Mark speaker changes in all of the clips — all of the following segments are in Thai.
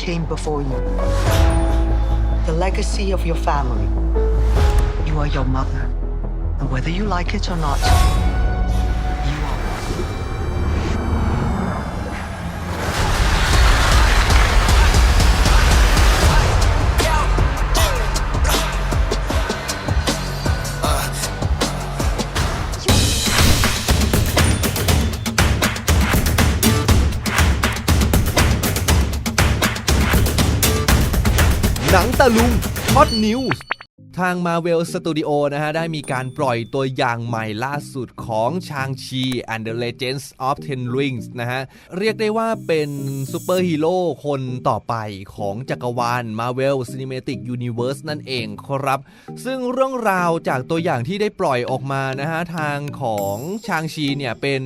Speaker 1: came before you. The legacy of your family. You are your mother. And whether you like it or not,
Speaker 2: นังตะลุงฮอตนิวส์ทาง Marvel Studio นะฮะ ได้มีการปล่อยตัวอย่างใหม่ล่าสุดของ Shang-Chi and the Legends of Ten Rings นะฮะ เรียกได้ว่าเป็นซูเปอร์ฮีโร่คนต่อไปของจักรวาล Marvel Cinematic Universe นั่นเองครับ ซึ่งเรื่องราวจากตัวอย่างที่ได้ปล่อยออกมานะฮะ ทางของชางชีเนี่ยเป็น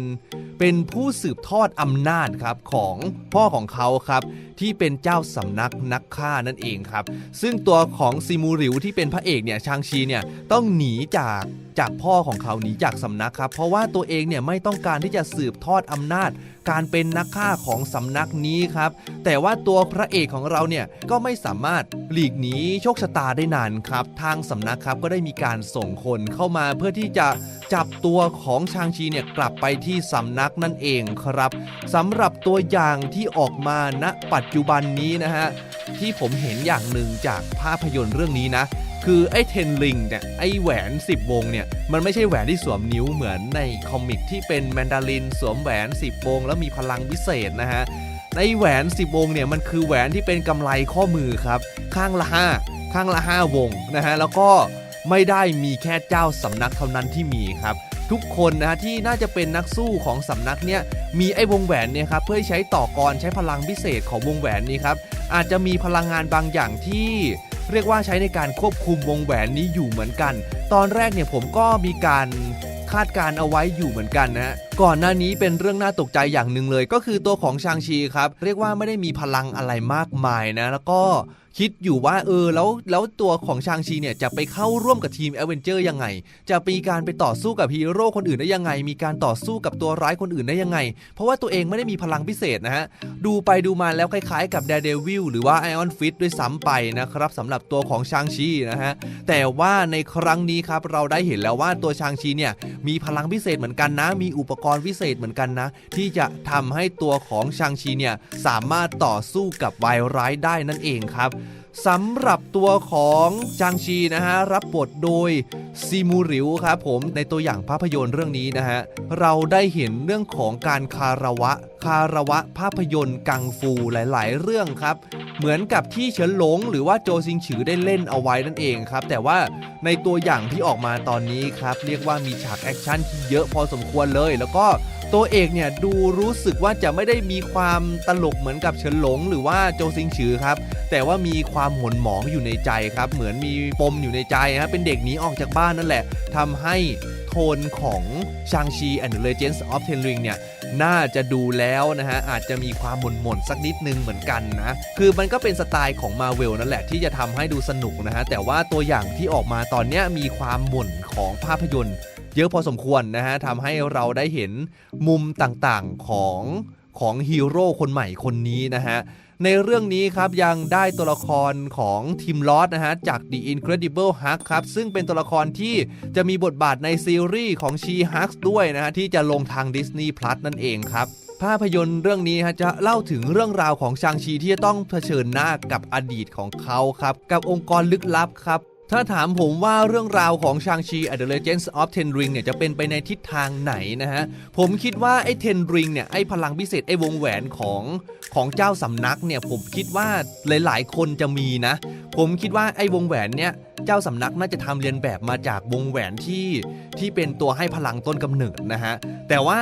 Speaker 2: เป็นผู้สืบทอดอำนาจครับของพ่อของเขาครับ ที่เป็นเจ้าสำนักนักฆ่านั่นเองครับ ซึ่งตัวของซิมูริวที่เป็นพระเอกเนี่ยชางชีเนี่ยต้องหนีจากจากพ่อของเขาหนีจากสำนักครับ เพราะว่าตัวเองเนี่ยไม่ต้องการที่จะสืบทอดอำนาจ การเป็นนักฆ่าของสำนักนี้ครับ แต่ว่าตัวพระเอกของเราเนี่ยก็ไม่สามารถหลีกหนีโชคชะตาได้นานครับ ทางสำนักครับก็ได้มีการส่งคนเข้ามาเพื่อที่จะจับตัวของชางชีเนี่ยกลับไปที่สำนักนั่นเองครับสำหรับตัวอย่างที่ออกมาณปัจจุบันนี้นะฮะที่ผมเห็นอย่างหนึ่งจากภาพยนตร์เรื่องนี้นะ คือไอ้เทนลิงเนี่ยไอ้แหวน 10 วงเนี่ย มันไม่ใช่แหวนที่สวมนิ้วเหมือนในคอมิกที่เป็นแมนดารินสวมแหวน 10 วง แล้วมีพลังวิเศษนะฮะในแหวน 10 วงเนี่ยมันคือแหวนที่เป็นกำไลข้อมือครับ ข้างละ5ข้างละ 5 วงนะฮะแล้วก็ไม่ได้มีแค่เจ้าสำนักเท่านั้นที่มีครับ ทุกคนนะฮะที่น่าจะเป็นนักสู้ของสำนักเนี่ยมีไอ้วงแหวนเนี่ยครับเพื่อใช้ต่อกรใช้พลังพิเศษของวงแหวนนี้ครับอาจจะมีพลังงานบางอย่างที่เรียกว่าใช้ในการควบคุมวงแหวนนี้อยู่เหมือนกัน ตอนแรกเนี่ยผมก็มีการคาดการณ์เอาไว้อยู่เหมือนกันนะฮะก่อนหน้านี้เป็นเรื่องน่าตกใจอย่างหนึ่งเลย ก็คือตัวของชางชีครับ เรียกว่าไม่ได้มีพลังอะไรมากมายนะ แล้วก็คิดอยู่ว่าเออแล้วแล้วตัวของชางชีเนี่ยจะไปเข้าร่วมกับทีมแอเวนเจอร์ยังไง จะมีการไปต่อสู้กับฮีโร่คนอื่นได้ยังไง มีการต่อสู้กับตัวร้ายคนอื่นได้ยังไง เพราะว่าตัวเองไม่ได้มีพลังพิเศษนะฮะ ดูไปดูมาแล้วคล้ายๆกับ Daredevil หรือว่า Iron Fist ด้วยซ้ำไปนะครับสำหรับตัวของชางชีนะฮะ แต่ว่าในครั้งนี้ครับเราได้เห็นแล้วว่าตัวชางชีเนี่ยมีพลังพิเศษเหมือนกันนะ มีอุปกรณ์พิเศษเหมือนกันนะ ที่จะทำให้ตัวของชางชีเนี่ยสามารถต่อสู้กับวร้ายได้นั่นเองครับ สำหรับตัวของจางชีนะฮะรับบทโดยซีมูริวครับผมในตัวอย่างภาพยนตร์เรื่องนี้นะฮะเราได้เห็นเรื่องของการคาระวะ คาระวะภาพยนตร์กังฟูหลาย ๆ เรื่องครับ เหมือนกับที่เฉินหลงหรือว่าโจซิงฉือได้เล่นเอาไว้นั่นเองครับ แต่ว่าในตัวอย่างที่ออกมาตอนนี้ครับ เรียกว่ามีฉากแอคชั่นที่เยอะพอสมควรเลย แล้วก็ ตัวเอกเนี่ยดูรู้สึกว่าจะไม่ได้มีความตลกเหมือนกับเฉินหลง หรือว่าโจซิงฉือครับ แต่ว่ามีความหม่นหมองอยู่ในใจครับ เหมือนมีปมอยู่ในใจฮะเป็นเด็กหนีออกจากบ้านนั่นแหละทำให้โทนของชางชี and the Legends of Ten Ring เนี่ยน่าจะดูแล้วนะฮะ อาจจะมีความหม่นหม่นๆสักนิดนึงเหมือนกันนะ คือมันก็เป็นสไตล์ของ Marvel นั่นแหละที่จะทำให้ดูสนุกนะฮะ แต่ว่าตัวอย่างที่ออกมาตอนเนี้ยมีความหม่นของภาพยนตร์ เยอะพอสมควรนะฮะทำให้เราได้เห็นมุมต่างๆของของฮีโร่คนใหม่คนนี้นะฮะ ในเรื่องนี้ครับยังได้ตัวละครของทีมลอสนะฮะ จาก The Incredible Hulk ครับ ซึ่งเป็นตัวละครที่จะมีบทบาทในซีรีส์ของ She Hulk ด้วยนะฮะ ที่จะลงทาง Disney Plus นั่นเองครับภาพยนตร์เรื่องนี้ฮะจะเล่าถึงเรื่องราวของชางชีที่จะต้องเผชิญหน้ากับอดีตของเขาครับ กับองค์กรลึกลับครับ ถ้าถามผมว่าเรื่องราวของชางชี a the Legends of Ten Ring เนี่ยจะเป็นไปในทิศทางไหนนะฮะ ผมคิดว่าไอ้ Ten Ring เนี่ยไอ้พลังพิเศษไอ้วงแหวนของของเจ้าสำนักเนี่ยผมคิดว่าหลายๆ คนจะมีนะ ผมคิดว่าไอ้วงแหวนเนี่ย เจ้าสำนักน่าจะทำเรียนแบบมาจากวงแหวนที่ที่เป็นตัวให้พลังต้นกำเนิดนะฮะแต่ว่า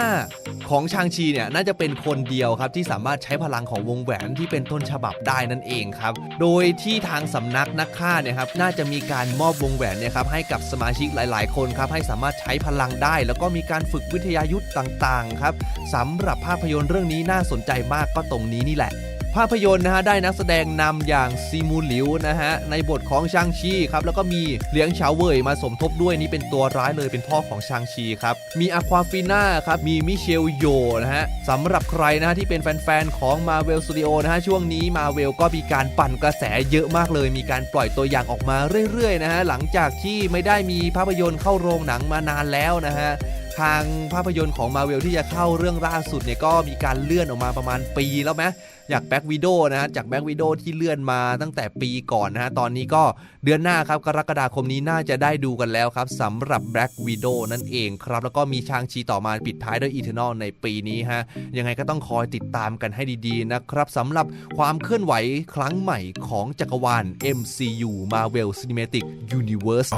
Speaker 2: ของชางชีเนี่ยน่าจะเป็นคนเดียวครับที่สามารถใช้พลังของวงแหวนที่เป็นต้นฉบับได้นั่นเองครับโดยที่ทางสำนักนักฆ่าเนี่ยครับน่าจะมีการมอบวงแหวนเนี่ยครับให้กับสมาชิกหลาย ๆ คนครับให้สามารถใช้พลังได้ แล้วก็มีการฝึกวิทยายุทธ์ต่าง ๆ ครับสำหรับภาพยนตร์เรื่องนี้น่าสนใจมากก็ตรงนี้นี่แหละ ภาพยนตร์นะฮะได้นักแสดงนำอย่างซีมูหลิวนะฮะในบทของชางชีครับแล้วก็มีเหลียงเฉาเว่ยมาสมทบด้วยนี่เป็นตัวร้ายเลยเป็นพ่อของชางชีครับมีอควาฟิน่าครับมีมิเชลโยนะฮะสำหรับใครนะฮะที่เป็นแฟนๆของ Marvel Studio นะฮะช่วงนี้ Marvel ก็มีการปั่นกระแสเยอะมากเลย มีการปล่อยตัวอย่างออกมาเรื่อยๆนะฮะหลังจากที่ไม่ได้มีภาพยนตร์เข้าโรงหนังมานานแล้วนะฮะ ทางภาพยนตร์ของ Marvel ที่จะเข้าเรื่องล่าสุดเนี่ยก็มีการเลื่อนออกมาประมาณปีแล้วไหมอยากแบ็กวิดโอนะฮะจากแบ็กวิดโอที่เลื่อนมาตั้งแต่ปีก่อนนะฮะตอนนี้ก็เดือนหน้าครับกรกฎาคมนี้น่าจะได้ดูกันแล้วครับสำหรับ Black Widow นั่นเองครับ แล้วก็มีชางชีต่อมาปิดท้ายด้วย Eternal ในปีนี้ฮะยังไงก็ต้องคอยติดตามกันให้ดีๆนะครับสำหรับความเคลื่อนไหวครั้งใหม่ของจักรวาล MCU Marvel Cinematic Universe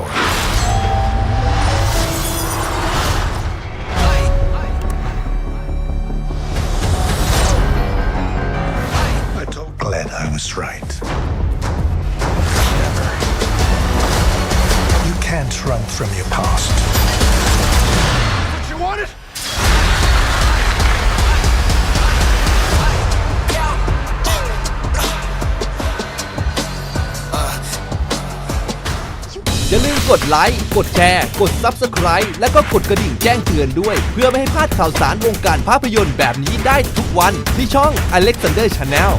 Speaker 3: Glenn I was right. You can't run from your past.
Speaker 4: You want it?
Speaker 2: อย่าลืมกดไลค์ กดแชร์ กด Subscribe และก็กดกระดิ่งแจ้งเตือนด้วย เพื่อไม่ให้พลาดข่าวสารวงการภาพยนตร์แบบนี้ได้ทุกวันที่ช่อง Alexander Channel